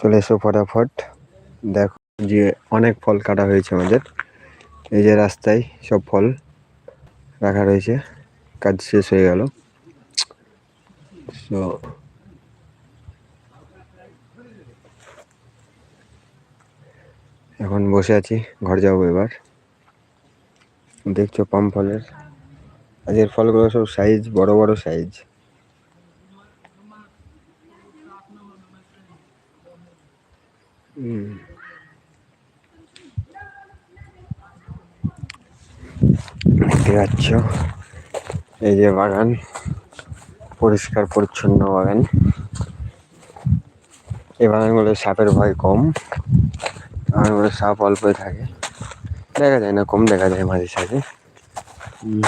চলে এসো ফটাফট। দেখো যে অনেক ফল কাটা হয়েছে আমাদের। এই যে রাস্তায় সব ফল রাখা রয়েছে। কাজ শেষ হয়ে গেল। তো এখন বসে আছি, ঘর যাব এবার। দেখছ পাম ফলের। আজকের ফলগুলো সব সাইজ বড় বড় সাইজ হুম দেখতে পাচ্ছ? এই যে বাগান, পরিষ্কার, পরিচ্ছন্ন বাগান। এই বাগানগুলো সাপের ভয় কম, বাগানগুলো সাপ অল্পই থাকে। দেখা যায় না, কম দেখা যায় মাঝে সাঝে। হুম।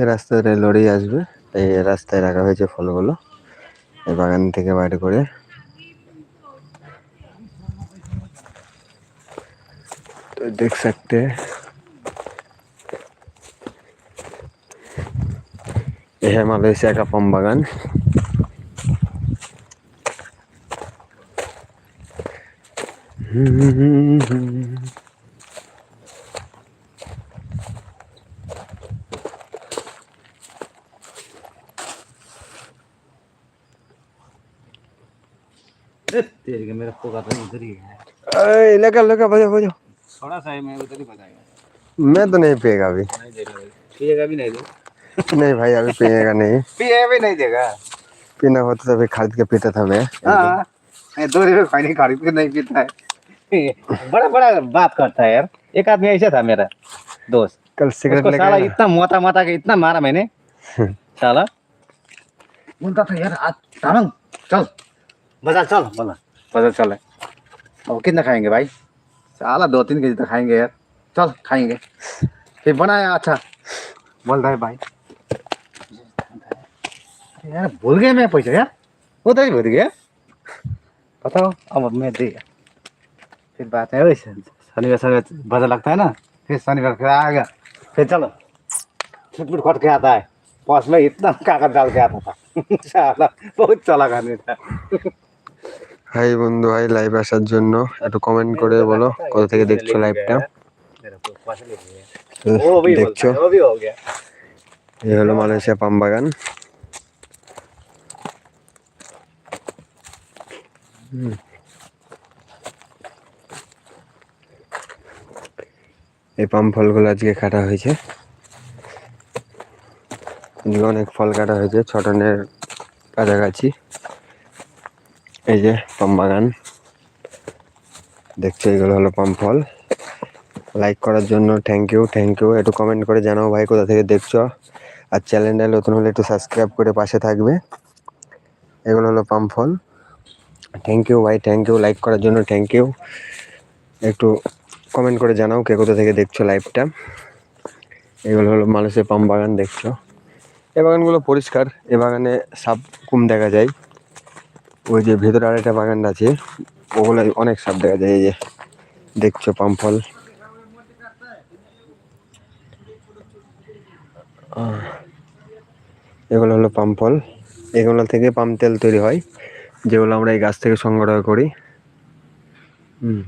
এই রাস্তাতে লরি আসবে, এই রাস্তায় রাখা হয়েছে ফলগুলো। এই বাগান থেকে বাইরে করে तो देख सकते हैं यह है मलेशिया का पम बागान तेरे के मेरा पोका तो उधर ही है। अरे लगा लगा बजाओ बजाओ थोड़ा सा ही मैं उधर ही बजाएगा मैं तो नहीं पिएगा अभी। नहीं देगा पिएगा भी नहीं दे नहीं भाई अभी पिएगा नहीं। पिएगा भी नहीं देगा। पीना होता तो अभी खरीद के पीता था मैं। हाँ नहीं, दो रुपये खैनी खरीद के नहीं पीता है। बड़ा बड़ा बात करता है यार। एक आदमी ऐसा था मेरा दोस्त। कल सिगरेट उसको लेके साला इतना मोटा मोटा के इतना मारा मैंने। साला। बोलता था यार आज चल। बाज़ार चल बोला। बाज़ार चल। अब कितना खाएँगे भाई? साला दो तीन के जी तो खाएँगे यार। चल, खाएँगे। फिर बनाया अच्छा। बोल रहा भाई। यार, भूल गया मैं पैसा यार। वो तो भूल गया। बताओ, अब मैं दे। फिर बात है वैसे। शनिवार शनिवार बाज़ार लगता है ना। फिर शनिवार फिर आ गया फिर चलो। छुटपुट खट के आता है। पास में इतना कागज़ डाल के आता था। बहुत चला खाने था। হাই বন্ধু হাই লাইভ আসার জন্য। একটু কমেন্ট করে বলো কোথা থেকে দেখছ লাইভটা দেখছ? এই হলো মালয়েশিয়া পাম বাগান। এই পাম ফলগুলো আজকে কাটা হয়েছে। অনেক ফল কাটা হয়েছে ছটনের কাছাকাছি। এই যে পাম বাগান। দেখছ, এগুলো হলো পাম ফল। লাইক করার জন্য থ্যাংক ইউ থ্যাংক ইউ একটু কমেন্ট করে জানাও ভাই, কোথা থেকে দেখছ? আর চ্যানেলটা নতুন হলে একটু সাবস্ক্রাইব করে পাশে থাকবে। এগুলো হলো পাম ফল। থ্যাংক ইউ ভাই থ্যাংক ইউ লাইক করার জন্য থ্যাংক ইউ একটু কমেন্ট করে জানাও কে কোথা থেকে দেখছ লাইভটা এগুলো হলো মানুষের পাম বাগান, দেখছ। এ বাগানগুলো পরিষ্কার। এ বাগানে সাপ কম দেখা যায়। ওই যে ভেতরে আরেকটা বাগান আছে, ওগুলো অনেক সাপ দেখা যায়, এই যে দেখছ পাম ফল এগুলো হলো পাম ফল এগুলো থেকে পাম তেল তৈরি হয়, যেগুলো আমরা এই গাছ থেকে সংগ্রহ করি। হুম।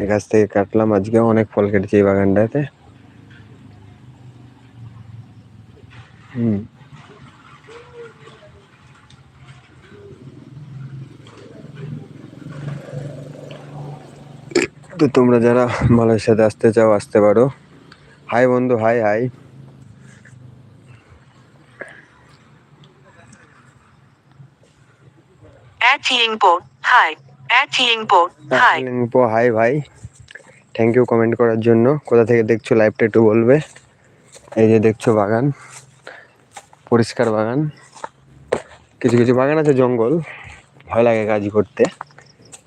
এই গাছ থেকে কাটলাম, আজকে অনেক ফল কেটেছে এই বাগানটাতে। হুম। তো তোমরা যারা মালয়েশিয়াতে আসতে চাও আসতে পারো। হাই বন্ধু হাই হাই হাই ভাই থ্যাংক ইউ কমেন্ট করার জন্য। কোথা থেকে দেখছ লাইভটা একটু বলবে। এই যে দেখছ বাগান। পরিষ্কার বাগান। কিছু কিছু বাগান আছে জঙ্গল। ভয় লাগে কাজ করতে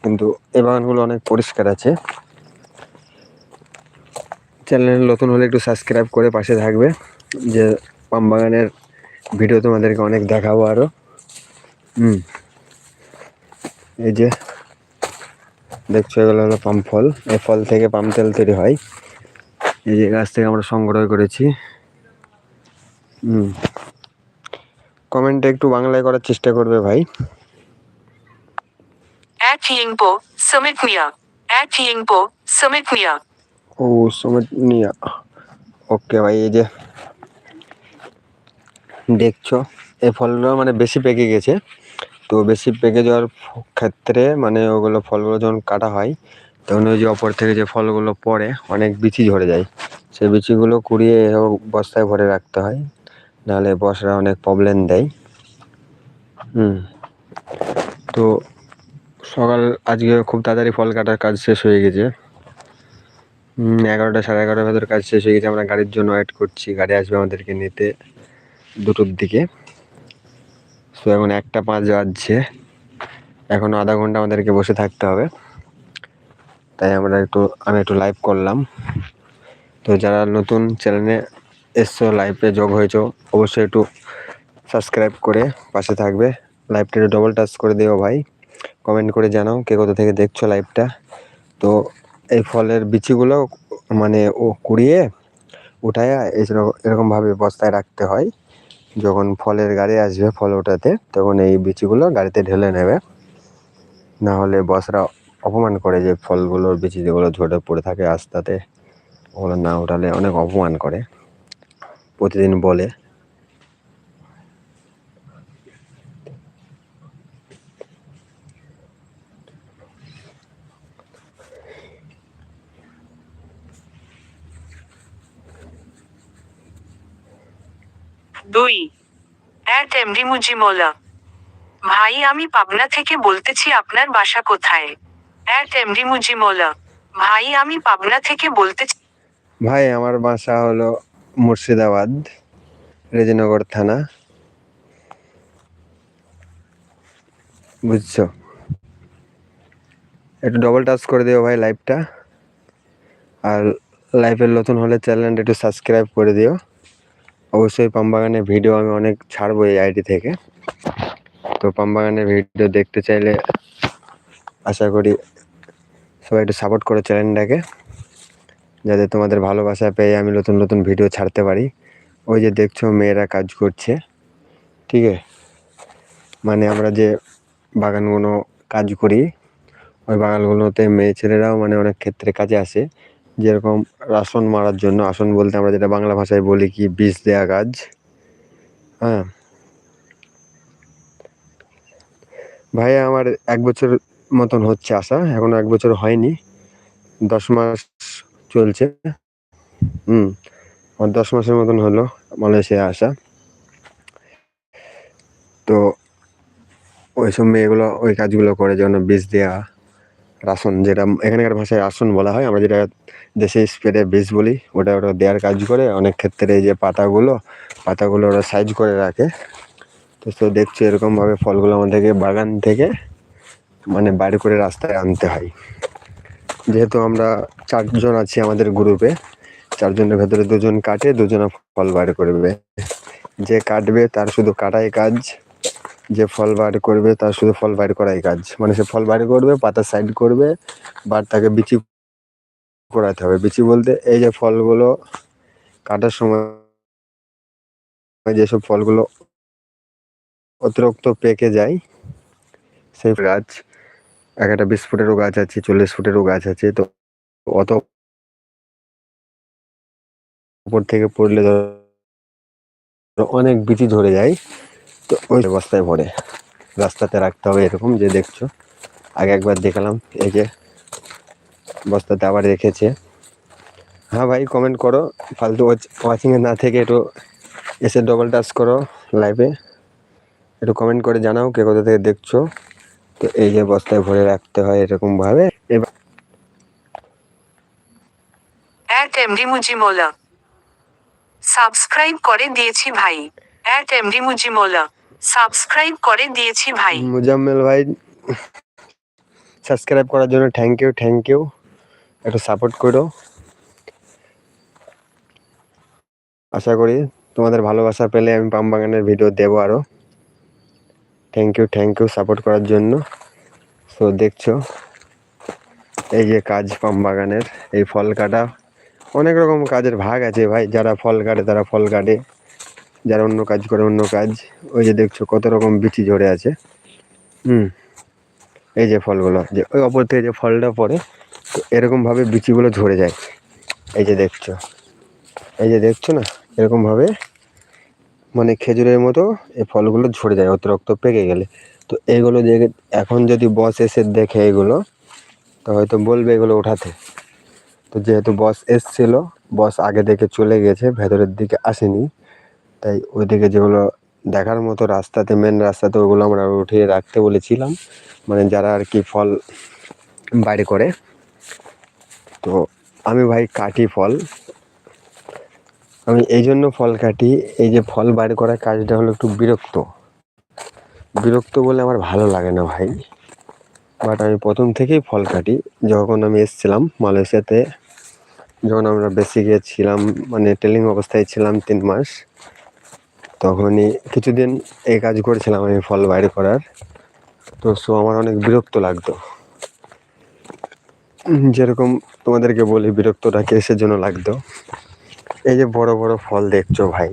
কিন্তু এই বাগানগুলো অনেক পরিষ্কার আছে। চ্যানেল নতুন হলে একটু সাবস্ক্রাইব করে পাশে থাকবে। যে পাম বাগানের ভিডিও তোমাদেরকে অনেক দেখাবো আরও হুম। এই যে দেখছ এগুলো হলো পাম ফল। এই ফল থেকে পাম তেল তৈরি হয়। এই যে গাছ থেকে আমরা সংগ্রহ করেছি। হুম। কমেন্টে একটু বাংলায় করার চেষ্টা করবে ভাই। At Yingpo, Summit Mia. At Yingpo, Summit. ও সমেত নিয়া ওকে ভাই, এই যে দেখছ, এই ফলগুলো মানে বেশি পেকে গেছে। তো বেশি পেকে যাওয়ার ক্ষেত্রে মানে ওগুলো ফলগুলো যখন কাটা হয়, তখন ওই যে অপর থেকে যে ফলগুলো পড়ে, অনেক বিচি ঝরে যায়। সেই বিচিগুলো কুড়িয়ে বস্তায় ভরে রাখতে হয়, নাহলে বসরা অনেক প্রবলেম দেয়। হুম। তো সকাল, আজকে খুব তাড়াতাড়ি ফল কাটার কাজ শেষ হয়ে গেছে। এগারোটা, সাড়ে এগারোটার ভেতর কাজ শেষ হয়ে গেছে। আমরা গাড়ির জন্য ওয়েট করছি। গাড়ি আসবে আমাদেরকে নিতে দুটোর দিকে। তো এখন একটা পাঁচ বাজছে। এখন আধা ঘণ্টা আমাদেরকে বসে থাকতে হবে। তাই আমরা একটু, আমি একটু লাইভ করলাম। তো যারা নতুন চ্যানেলে এসছো লাইভে যোগ হয়েছো, অবশ্যই একটু সাবস্ক্রাইব করে পাশে থাকবে। লাইভটা একটু ডবল টাচ করে দিও ভাই। কমেন্ট করে জানাও কে কোথা থেকে দেখছ লাইভটা তো এই ফলের বিচিগুলো মানে ও কুড়িয়ে উঠায়, এরকম এরকমভাবে বস্তায় রাখতে হয়। যখন ফলের গাড়ি আসবে ফল ওঠাতে, তখন এই বিচিগুলো গাড়িতে ঢেলে নেবে। না হলে বসরা অপমান করে যে ফলগুলোর বিচি যেগুলো ঝরে পড়ে থাকে রাস্তাতে। ওগুলো না উঠালে অনেক অপমান করে। প্রতিদিন বলে। দুই। অ্যাট এমডি মুজিমোলা ভাই, আমি পাবনা থেকে বলতেছি আপনার বাসা কোথায়? অ্যাট এমডি মুজিমোলা ভাই, আমি পাবনা থেকে বলতেছি ভাই, আমার বাসা হলো মুর্শিদাবাদ, রেজিনগর থানা। বুঝছ? একটু ডবল টাচ করে দিও ভাই লাইভটা আর লাইভের নতুন হলে চ্যানেলটা একটু সাবস্ক্রাইব করে দিও। অবশ্যই পামবাগানের ভিডিও আমি অনেক ছাড়বো এই আইডি থেকে। তো পামবাগানের ভিডিও দেখতে চাইলে আশা করি সবাই একটু সাপোর্ট করো চ্যানেলটাকে যাতে তোমাদের ভালোবাসা পেয়ে আমি নতুন নতুন ভিডিও ছাড়তে পারি। ওই যে দেখছ মেয়েরা কাজ করছে, ঠিক আছে? মানে আমরা যে বাগানগুলো কাজ করি, ওই বাগানগুলোতে মেয়ে ছেলেরাও মানে অনেক ক্ষেত্রে কাজে আসে। যেরকম রাসন মারার জন্য, আসন বলতে আমরা যেটা বাংলা ভাষায় বলি কি বীজ দেওয়া কাজ হ্যাঁ। ভাইয়া, আমার এক বছর মতন হচ্ছে আসা এখনও এক বছর হয়নি। দশ মাস চলছে। হুম, আমার দশ মাসের মতন হলো মালয়েশিয়া আসা। তো ওইসব মেয়েগুলো ওই কাজগুলো করে যেমন বীজ দেওয়া রাসন, যেটা এখানকার ভাষায় রাসন বলা হয়, আমরা যেটা দেশে স্প্রে বীজ বলি, ওটা ওটা দেওয়ার কাজ করে। অনেক ক্ষেত্রে এই যে পাতাগুলো পাতাগুলো ওরা সাইজ করে রাখে। তো তো দেখছ এরকমভাবে ফলগুলো আমাদেরকে বাগান থেকে মানে বাইরে করে রাস্তায় আনতে হয়। যেহেতু আমরা চারজন আছি আমাদের গ্রুপে চারজনের ভেতরে দুজন কাটে, দুজন ফল বার করবে। যে কাটবে তার শুধু কাটাই কাজ। যে ফল বার করবে, তার শুধু ফল বার করাই কাজ। মানে সে ফল বার করবে, পাতা সাইড করবে বা তাকে বিচি করাতে হবে। বিচি বলতে এই যে ফলগুলো কাটার সময় যেসব ফলগুলো অতিরিক্ত পেকে যায়, সেই গাছ, এক একটা বিশ ফুটেরও গাছ আছে, চল্লিশ ফুটেরও গাছ আছে, তো অত উপর থেকে পড়লে ধরো অনেক বিচি ধরে যায়। তো ওই বস্তায় ভরে রাস্তাতে রাখতে হবে এরকম যে দেখছ। আগে একবার দেখালাম এই যে বস্তাতে আবার রেখেছে। হ্যাঁ ভাই কমেন্ট করো। ফালতু ওয়াচিংয়ে না থেকে একটু এসে ডবল টাচ করো লাইভে একটু কমেন্ট করে জানাও কে কোথা থেকে দেখছ। তো এই যে বস্তায় ভরে রাখতে হয় এরকমভাবে এবার সাবস্ক্রাইব করে দিয়েছি ভাই। অ্যাট এমডি মুজিমোলা সাবস্ক্রাইব করে দিয়েছি ভাই। মুজাম্মেল ভাই, সাবস্ক্রাইব করার জন্য থ্যাংক ইউ থ্যাংক ইউ একটু সাপোর্ট করো। আশা করি তোমাদের ভালোবাসা পেলে আমি পাম বাগানের ভিডিও দেবো আরও thank you thank you support করার জন্য। সো দেখছ, এই যে কাজ পাম বাগানের এই ফল কাটা। অনেক রকম কাজের ভাগ আছে ভাই, যারা ফল কাটে তারা ফল কাটে। যারা অন্য কাজ করে, অন্য কাজ। ওই যে দেখছ কত রকম বিচি ঝরে আছে। হুম। এই যে ফলগুলো, যে ওই অপর থেকে যে ফলটা পড়ে, তো এরকমভাবে বিচিগুলো ঝরে যায়। এই যে দেখছ, এই যে দেখছ না, এরকমভাবে মানে খেজুরের মতো এই ফলগুলো ঝরে যায়, অতিরিক্ত পেকে গেলে। তো এইগুলো যে এখন যদি বস এসে দেখে এগুলো, তো হয়তো বলবে এগুলো ওঠাতে। তো যেহেতু বস এসছিল, বস আগে দেখে চলে গেছে, ভেতরের দিকে আসেনি তাই ওইদিকে যেগুলো দেখার মতো রাস্তাতে মেন রাস্তাতে ওগুলো আমরা উঠিয়ে রাখতে বলেছিলাম। মানে যারা আর কি ফল বাইরে করে। তো আমি ভাই কাটি ফল। আমি এই জন্য ফল কাটি। এই যে ফল বাইর করার কাজটা হলো একটু বিরক্ত। বিরক্ত বলে আমার ভালো লাগে না ভাই। বাট আমি প্রথম থেকেই ফল কাটি। যখন আমি এসেছিলাম মালয়েশিয়াতে, যখন আমরা বেশি ছিলাম মানে ট্রেলিং অবস্থায় ছিলাম তিন মাস তখনই কিছুদিন এই কাজ করেছিলাম আমি ফল বাইরে করার। তো সো আমার অনেক বিরক্ত লাগতো। যেরকম তোমাদেরকে বলি বিরক্তটা কেসের জন্য লাগতো। এই যে বড় বড় ফল দেখছ ভাই,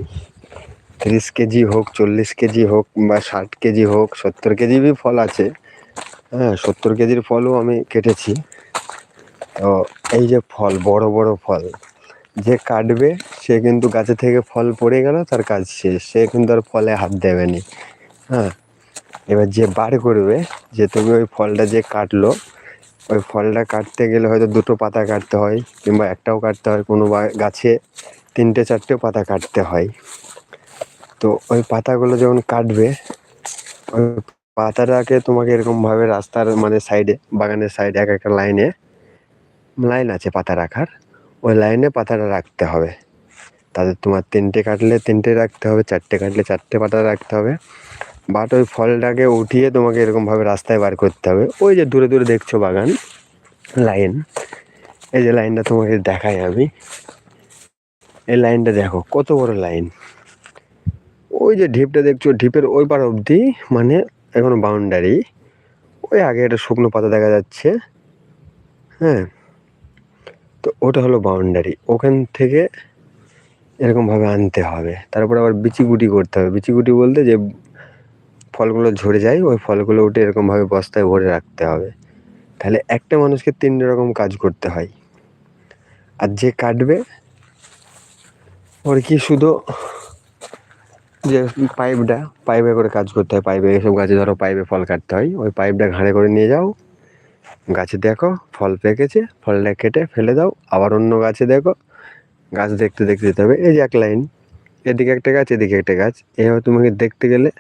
তিরিশ কেজি হোক, চল্লিশ কেজি হোক বা ষাট কেজি হোক, সত্তর কেজি বি ফল আছে। হ্যাঁ সত্তর কেজির ফলও আমি কেটেছি। তো এই যে ফল, বড় বড় ফল যে কাটবে, সে কিন্তু গাছে থেকে ফল পড়ে গেল, তার কাজ শেষ। সে কিন্তু আর ফলে হাত দেবে নি হ্যাঁ? এবার যে বার করবে, যে তুমি ওই ফলটা যে কাটলো, ওই ফলটা কাটতে গেলে হয়তো দুটো পাতা কাটতে হয়, কিংবা একটাও কাটতে হয়। কোনো গাছে তিনটে, চারটেও পাতা কাটতে হয়। তো ওই পাতাগুলো যখন কাটবে, ওই পাতাটাকে তোমাকে এরকমভাবে রাস্তার মানে সাইডে, বাগানের সাইডে এক একটা লাইনে, লাইন আছে পাতা রাখার। ওই লাইনে পাতাটা রাখতে হবে। তাদের তোমার তিনটে কাটলে তিনটে রাখতে হবে, চারটে কাটলে চারটে পাতা রাখতে হবে। বাট ওই ফলটাকে উঠিয়ে তোমাকে এরকমভাবে রাস্তায় বার করতে হবে। ওই যে দূরে দূরে দেখছ বাগান, লাইন। এই যে লাইনটা তোমাকে দেখাই আমি। এই লাইনটা দেখো, কত বড় লাইন। ওই যে ঢিপটা দেখছ, ঢিপের ওই পার অবধি মানে এখনও বাউন্ডারি ওই আগে একটা শুকনো পাতা দেখা যাচ্ছে। হ্যাঁ। তো ওটা হলো বাউন্ডারি ওখান থেকে এরকমভাবে আনতে হবে। তারপর আবার বিচিগুটি করতে হবে। বিচিগুটি বলতে যে ফলগুলো ঝরে যায়, ওই ফলগুলো উঠে এরকমভাবে বস্তায় ভরে রাখতে হবে। তাহলে একটা মানুষকে তিন রকম কাজ করতে হয়। আর যে কাটবে, ওর কি শুধু যে পাইপটা, পাইপে করে কাজ করতে হয়। পাইপে এসব গাছে ধরো পাইপে ফল কাটতে হয়। ওই পাইপটা ঘাড়ে করে নিয়ে যাও। গাছে দেখো, ফল পেকেছে, ফলটা কেটে ফেলে দাও, আবার অন্য গাছে দেখো। গাছ দেখতে দেখতে যেতে হবে, এই যে এক লাইন। এদিকে একটা গাছ, এদিকে একটা গাছ। এভাবে তোমাকে দেখতে গেলে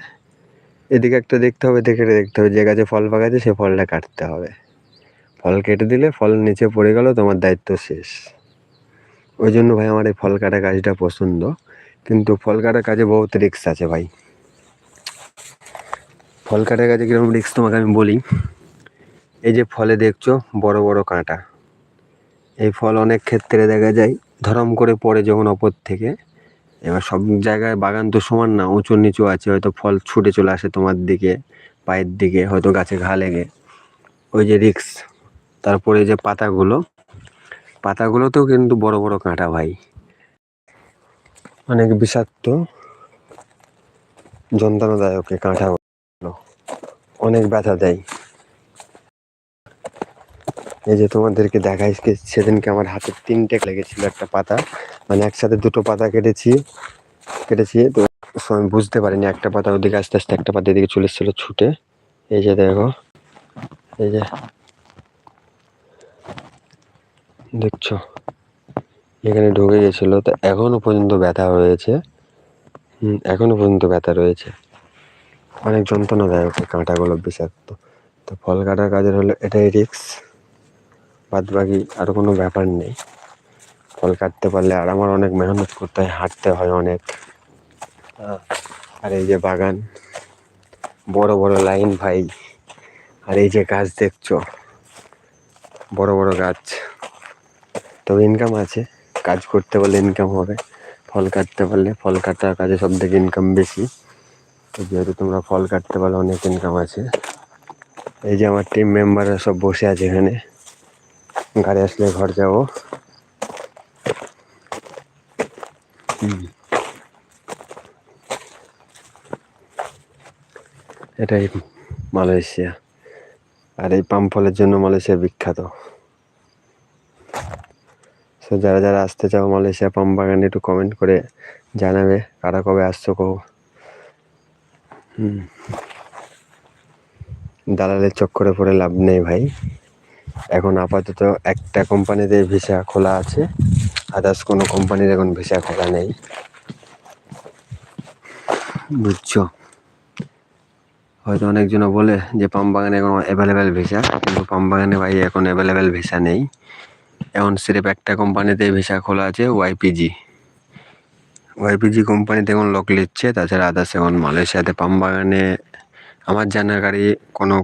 এদিকে একটা দেখতে হবে দেখে দেখতে হবে। যে গাছে ফল পাকাছে সে ফলটা কাটতে হবে। ফল কেটে দিলে ফল নিচে পড়ে গেল, তোমার দায়িত্ব শেষ। ওই জন্য ভাই আমার এই ফল কাটা কাজটা পছন্দ। কিন্তু ফল কাটার কাজে বহুত রিস্ক আছে ভাই। ফল কাটার কাজে কীরকম রিস্ক তোমাকে আমি বলি? এই যে ফলে দেখছ বড় বড় কাঁটা। এই ফল অনেক ক্ষেত্রে দেখা যায় ধরম করে পড়ে যখন অপর থেকে। এবার সব জায়গায় বাগান তো সমান না, উঁচু নিচু আছে, হয়তো ফল ছুটে চলে আসে তোমার দিকে, পায়ের দিকে, হয়তো গাছে ঘা লেগে। ওই যে রিক্স, তারপরে যে পাতাগুলো, পাতাগুলোতেও কিন্তু বড় বড় কাঁটা ভাই। অনেক বিষাক্ত, যন্ত্রণাদায়ক কাঁটাগুলো। অনেক ব্যথা দেয়। এই যে তোমাদেরকে দেখাই সেদিনকে আমার হাতে তিনটে লেগেছিল একটা পাতা। মানে একসাথে দুটো পাতা কেটেছি কেটেছি, তো আমি বুঝতে পারিনি একটা পাতা ওদিকে আস্তে আস্তে একটা পাতা এদিকে চলে এসেছিল ছুটে। এই যে দেখো, এই যে দেখছ, এখানে ঢুকে গেছিল, তো এখনও পর্যন্ত ব্যথা রয়েছে হুম, এখনও পর্যন্ত ব্যথা রয়েছে। অনেক যন্ত্রণাদায়ক কাঁটাগুলো বিষাক্ত। তো ফল কাটার কাজের হলো এটাই রিক্স বাদ বাকি আর কোনো ব্যাপার নেই। ফল কাটতে পারলে আর আমার অনেক মেহনত করতে হয় হাঁটতে হয় অনেক। আহ, আর এই যে বাগান বড় বড় লাইন ভাই। আর এই যে গাছ দেখছ বড় বড় গাছ। তো ইনকাম আছে কাজ করতে পারলে ইনকাম হবে। ফল কাটতে পারলে ফল কাটার কাজে সব থেকে ইনকাম বেশি। তো যেহেতু তোমরা ফল কাটতে পারলে অনেক ইনকাম আছে। এই যে আমার টিম মেম্বাররা সব বসে আছে এখানে। গাড়ি আসলে ঘর যাব। এটাই মালয়েশিয়া। আর এই পাম ফলের জন্য মালয়েশিয়া বিখ্যাত। সো যারা যারা আসতে চাও মালয়েশিয়া পাম বাগানে একটু কমেন্ট করে জানাবে, কারা কবে আসছো কো। দালালের চক্করে পড়ে লাভ নেই ভাই। এখন আপাতত একটা কোম্পানিতে ভিসা খোলা আছে। আদার্স কোনো কোম্পানির এখন ভিসা খোলা নেই। বুঝছ? হয়তো অনেকজন বলে যে পাম বাগানে এখন অ্যাভেলেবেল ভিসা, কিন্তু পাম বাগানে ভাই এখন অ্যাভেলেবেল ভিসা নেই। এখন সিরেফ একটা কোম্পানিতে ভিসা খোলা আছে ওয়াইপিজি ওয়াইপিজি কোম্পানিতে এখন লোক নিচ্ছে, তাছাড়া আদার্স এখন মালয়েশিয়াতে পাম বাগানে আমার জানাকারি কোনো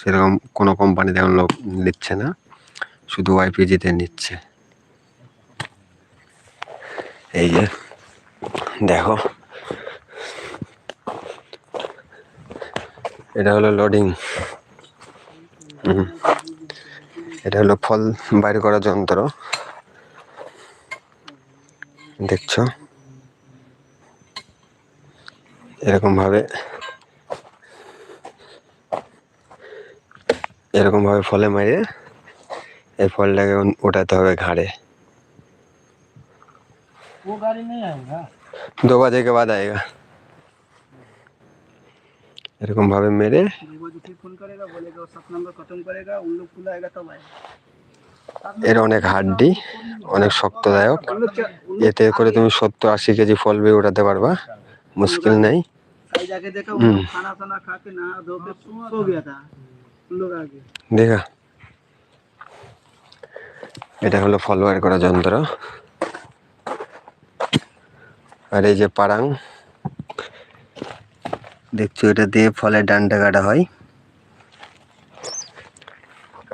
সেরকম কোনো কোম্পানিতে এখন লোক নিচ্ছে না, শুধু ওয়াইপিজিতে নিচ্ছে। এই যে, দেখো। এটা হলো লোডিং এটা হলো ফল বাইর করার যন্ত্র। দেখছ? এরকম এরকমভাবে ফলে মারিয়ে এই ফলটাকে ওঠাতে হবে ঘাড়ে। দো থেকে বাদ আয় এরকম ভাবে মেরে এর অনেক হাড্ডি অনেক শক্তদায়ক। এতে করে তুমি সত্তর আশি কেজি ফল বেয়ে ওঠাতে পারবা। মুশকিল নেই। দেখা। এটা হলো ফলোয়ার করা যন্ত্র। আর এই যে পারাং দেখছ এটা দিয়ে ফলে ডানটা কাটা হয়।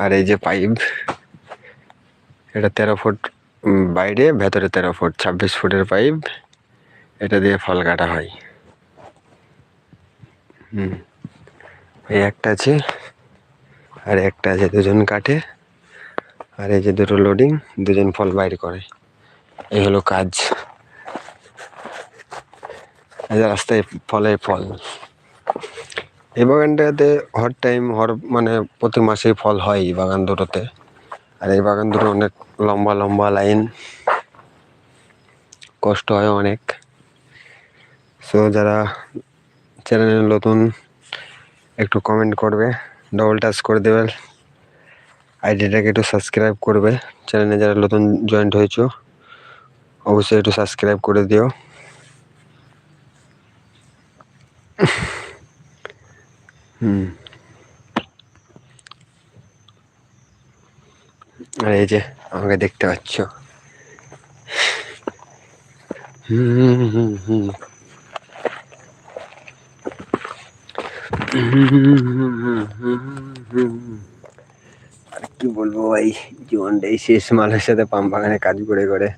আর এই যে পাইপ, এটা তেরো ফুট বাইরে, ভেতরে তেরো ফুট, ছাব্বিশ ফুটের পাইপ, এটা দিয়ে ফল কাটা হয়। হুম, এই একটা আছে। আর একটা আছে, দুজন কাটে। আর এই যে দুটো লোডিং দুজন ফল বাইর করে। এই হলো কাজ। রাস্তায় ফলে ফল। এই বাগানটাতে হর টাইম হর মানে প্রতি মাসেই ফল হয় এই বাগান দুটোতে। আর এই বাগান দুটো অনেক লম্বা লম্বা লাইন কষ্ট হয় অনেক। সো যারা চ্যানেলে নতুন, একটু কমেন্ট করবে। ডবল টাচ করে দেবে আইডিটাকে একটু সাবস্ক্রাইব করবে। চ্যানেলে যারা নতুন জয়েন্ট হয়েছো, অবশ্যই একটু সাবস্ক্রাইব করে দিও। হুম। আর এই যে, আমাকে দেখতে পাচ্ছ। হুম হুম হুম। আর কি বলব ভাই? জীবনটাই শেষ মালের সাথে পাম বাগানে কাজ করে করে।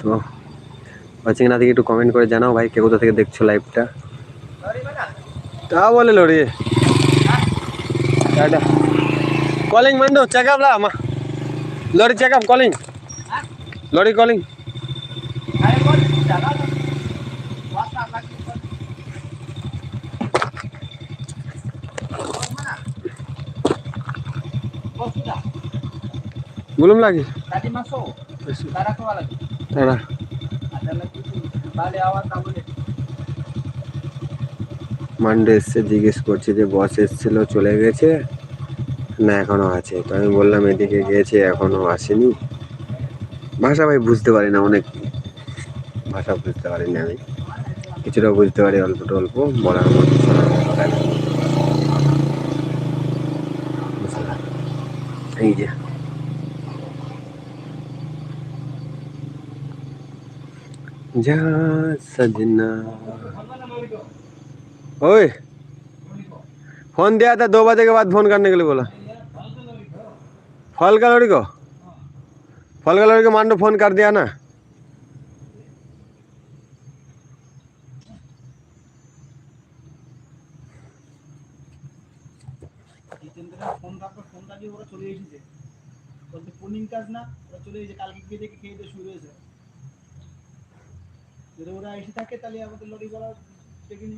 তো ওয়াচিং না দেখে একটু কমেন্ট করে জানাও ভাই, কে কোথা থেকে দেখছ লাইভটা তা বলে লড়ি Calling mandu, check up lah, mah. Lori check calling. Lori calling. Belum lagi. Tadi masuk. Tadi aku lagi. Tadi. Ada lagi. Balik awal tahun ini. মান্ডে এসছে, জিজ্ঞেস করছে যে বস এসছিল, চলে গেছে? না, এখনও আছে। তো আমি বললাম, এদিকে গেছে, এখনও আসেনি। ভাষা ভাই বুঝতে পারি না অনেক। ভাষা বুঝতে পারি না আমি। কিছুটা বুঝতে পারি, অল্প অল্প বলার মতো না? এই যে। যা ओए फोन दिया था दो बजे के बाद फोन करने के लिए बोला फल का लड़ी को फल का लड़ी को मांडो फोन कर दिया ना জিতেন্দ্রের ফোন রাখবে ফোনটা দিয়ে ওরা চলে এসেছে বলতে পুলিং কাজ না ওরা চলে এসেছে কালকে গিয়ে দেখে খেয়ে দিয়ে শুরু হয়েছে যদি ওরা এসে থাকে তাহলে আমাদের লরি করা দেখিনি